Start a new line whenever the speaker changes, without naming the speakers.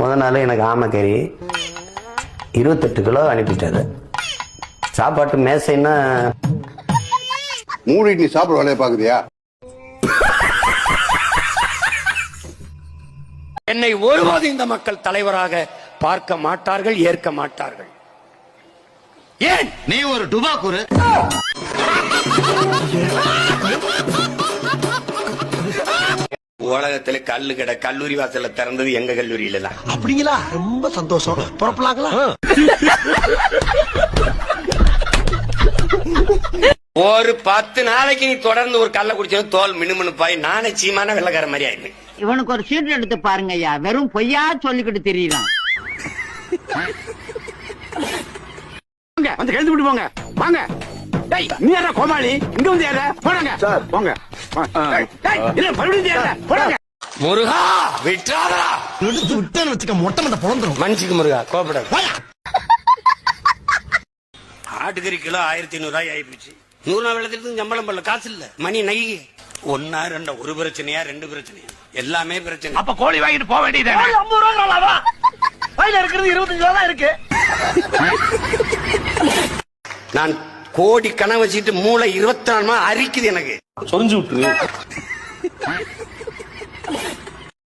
முத நாள் எனக்கு ஆமைக்கறி இருபத்தெட்டு கிலோ அனுப்பிட்டாரு. சாப்பாட்டு மேசைன்னா
மூடிட்டு நீ சாப்பிட வேலையை பாக்குறியா
என்னை ஒருபோது இந்த மக்கள் தலைவராக பார்க்க மாட்டார்கள் ஏற்க மாட்டார்கள். ஏன்?
நீ ஒரு டுபாக்குரு
உலகத்துல கல்லு கடை கல்லூரி வாசல்ல திறந்தது எங்க கல்லூரியில தான்
அப்படிங்களா? ரொம்ப சந்தோஷம். புறப்படலாங்களா?
ஒரு பத்து நாளைக்கு நீ தொடர்ந்து ஒரு கல்ல குடிச்சா தோல் மினுமினுப்பாய் நானே சீமான வெள்ளக்கார மாதிரி ஆயிருந்தேன்
இவனுக்கு ஒரு சீட் எடுத்து பாருங்க ஐயா வெறும் பொய்யா சொல்லிக்கிட்டு தெரியலாம்
வந்து கழுத்து விட்டு போங்க. வாங்க. டேய் நீ யாரா கோமாளி? இங்க வந்து யாரா? போடுங்க. சார். போங்க. இல்ல மறுபடியும் யாரா? போடுங்க.
முருகா விட்டாரா
எடுத்து விட்டேன்னு வச்சுக்க மொட்டை மட்ட பொழந்துரும்
மனுஷிக்கு முருகா கோபப்படாது. ஆட்டுக்கறி கிலோ ஆயிரத்தி ஐநூறு ரூபாய் ஆயிப்போச்சு. நூறு நாள் வெள்ளத்திற்கு சம்பளம் பண்ணல காசு இல்ல. மணி நகை. ஒன்னா ரெண்டா ஒரு பிரச்சனையா ரெண்டு பிரச்சனையா? எல்லாமே பிரச்சனை.
அப்ப கோழி வாங்கிட்டு போக வேண்டியது
ஐம்பது ரூபா கையில இருக்கிறது இருபத்தஞ்சு ரூபா தான் இருக்கு.
நான் கோடி கணக்கு வச்சுட்டு மூளை இருபத்தி நாலு மணி அரிக்குது எனக்கு.
சொரிஞ்சு விட்டுரு.